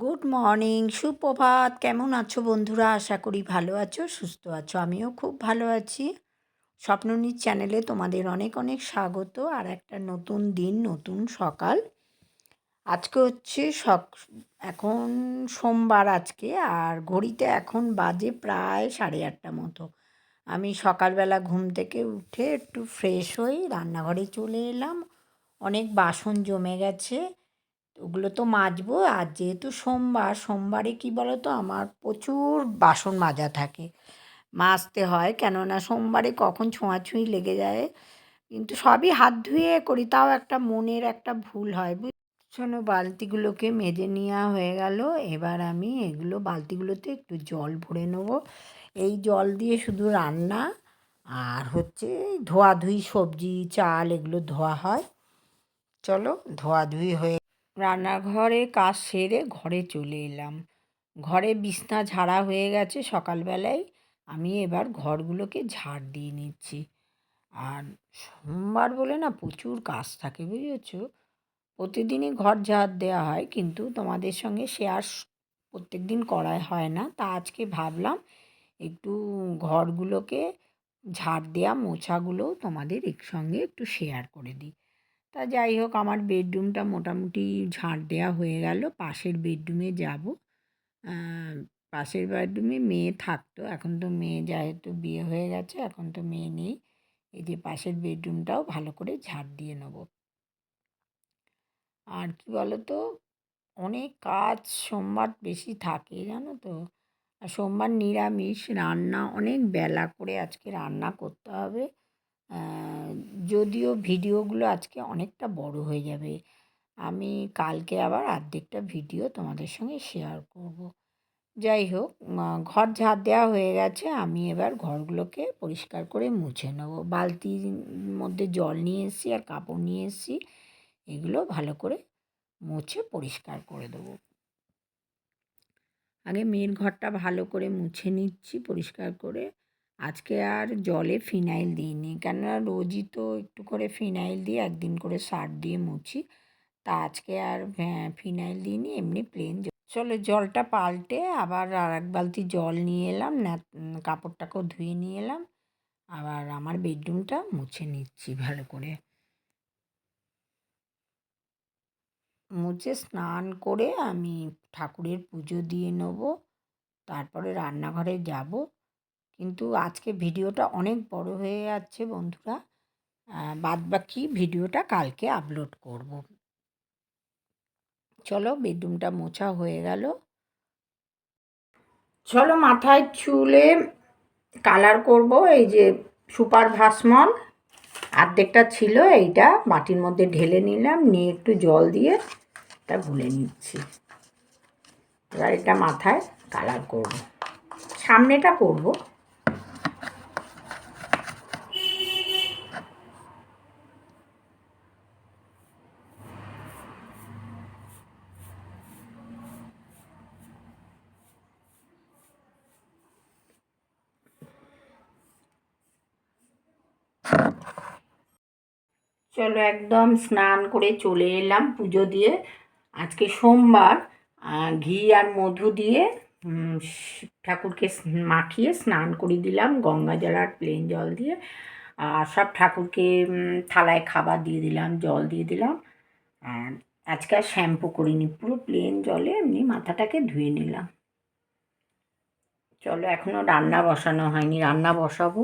Good morning সুপ্রভাত। কেমন আছো বন্ধুরা? আশা করি ভালো আছো, সুস্থ আছো। আমিও খুব ভালো আছি। স্বপ্ননীর চ্যানেলে তোমাদের অনেক অনেক স্বাগত আর একটা নতুন দিন, নতুন সকাল। আজকে হচ্ছে সক, এখন সোমবার আজকে আর ঘড়িতে এখন বাজে প্রায় সাড়ে আটটা মতো। আমি সকালবেলা ঘুম থেকে উঠে একটু ফ্রেশ হই রান্নাঘরে চলে এলাম। অনেক বাসন জমে গেছে। ওগুলো তো মাজবো। আর যেহেতু সোমবার, সোমবারে কী বলো তো আমার প্রচুর বাসন মাজা থাকে। মাজতে হয়, কেননা সোমবারে কখন ছোঁয়াছুঁই লেগে যায়। কিন্তু সবই হাত ধুয়ে করি, তাও একটা মনের একটা ভুল হয় শোনো, বালতিগুলোকে মেজে নেওয়া হয়ে গেল। এবার আমি এগুলো, বালতিগুলোতে একটু জল ভরে নেব। এই জল দিয়ে শুধু রান্না, আর হচ্ছে ধোয়াধুয়ি সবজি, চাল, এগুলো ধোয়া হয়। চলো, ধোয়াধুয়ি হয়ে রান্নাঘরে কাজ সেরে ঘরে চলে এলাম। ঘরে বিছনা ঝাড়া হয়ে গেছে সকালবেলায়। আমি এবার ঘরগুলোকে ঝাড় দিয়ে নিচ্ছি। আর সোমবার বলে না প্রচুর কাজ থাকে, বুঝেছ? প্রতিদিনই ঘর ঝাড় দেওয়া হয়, কিন্তু তোমাদের সঙ্গে শেয়ার প্রত্যেক দিন করাই হয় না। তা আজকে ভাবলাম একটু ঘরগুলোকে ঝাড় দেওয়া মোছাগুলো তোমাদের একসঙ্গে একটু শেয়ার করে দিই। তা যাই হোক, আমার বেডরুমটা মোটামুটি ঝাঁট দেওয়া হয়ে গেল। পাশের বেডরুমে যাব। পাশের বেডরুমে মেয়ে থাকতো। এখন তো মেয়ে, যেহেতু বিয়ে হয়ে গেছে, এখন তো মেয়ে নেই। এই যে পাশের বেডরুমটাও ভালো করে ঝাড় দিয়ে নেব। আর কি বলো তো অনেক কাজ সোমবার বেশি থাকে, জানো তো? আর সোমবার নিরামিষ, রান্না অনেক বেলা করে আজকে রান্না করতে হবে। যদিও ভিডিওগুলো আজকে অনেকটা বড় হয়ে যাবে, আমি কালকে আবার অর্ধেকটা ভিডিও তোমাদের সঙ্গে শেয়ার করব। যাই হোক ঘর ঝাড় দেওয়া হয়ে গেছে, আমি এবার ঘরগুলোকে পরিষ্কার করে মুছে নেব। বালতির মধ্যে জল নিয়ে এসেছি আর কাপড় নিয়ে এসেছি, এগুলো ভালো করে মুছে পরিষ্কার করে দেবো। আগে মেয়ের ঘরটা ভালো করে মুছে নিচ্ছি পরিষ্কার করে। আজকে আর জলে ফিনাইল দিইনি। কেননা রোজই তো একটু করে ফিনাইল দিয়ে একদিন করে সার দিয়ে মুছি। তা আজকে আর ফিনাইল দিইনি, এমনি প্লেন চলো জলটা পাল্টে আবার আর এক বালতি জল নিয়ে এলাম না কাপড়টাকেও ধুয়ে নিয়ে এলাম। আবার আমার বেডরুমটা মুছে নিচ্ছি ভালো করে। মুছে স্নান করে আমি ঠাকুরের পুজো দিয়ে নেব। তারপরে রান্নাঘরে যাব। কিন্তু আজকে ভিডিওটা অনেক বড় হয়ে যাচ্ছে বন্ধুরা। বাদ বাকি ভিডিওটা কালকে আপলোড করব। চলো বেডরুমটা মোছা হয়ে গেল। চলো মাথায় চুলে কালার করব, এই যে সুপার ভাসমল। আর্ধেকটা ছিল এইটা, বাটির মধ্যে ঢেলে নিলাম, নিয়ে একটু জল দিয়ে এটা গুলে নিচ্ছি। এবার এটা মাথায় কালার করব। সামনেটা করব চলো একদম স্নান করে চলে এলাম পুজো দিয়ে। আজকে সোমবার ঘি আর মধু দিয়ে ঠাকুরকে মাখিয়ে স্নান করে দিলাম গঙ্গা জল আর প্লেন জল দিয়ে। আর সব ঠাকুরকে থালায় খাবার দিয়ে দিলাম, জল দিয়ে দিলাম। আজকে আর শ্যাম্পু করিনি, পুরো প্লেন জলে এমনি মাথাটাকে ধুয়ে নিলাম। চলো এখনও রান্না বসানো হয়নি, রান্না বসাবো।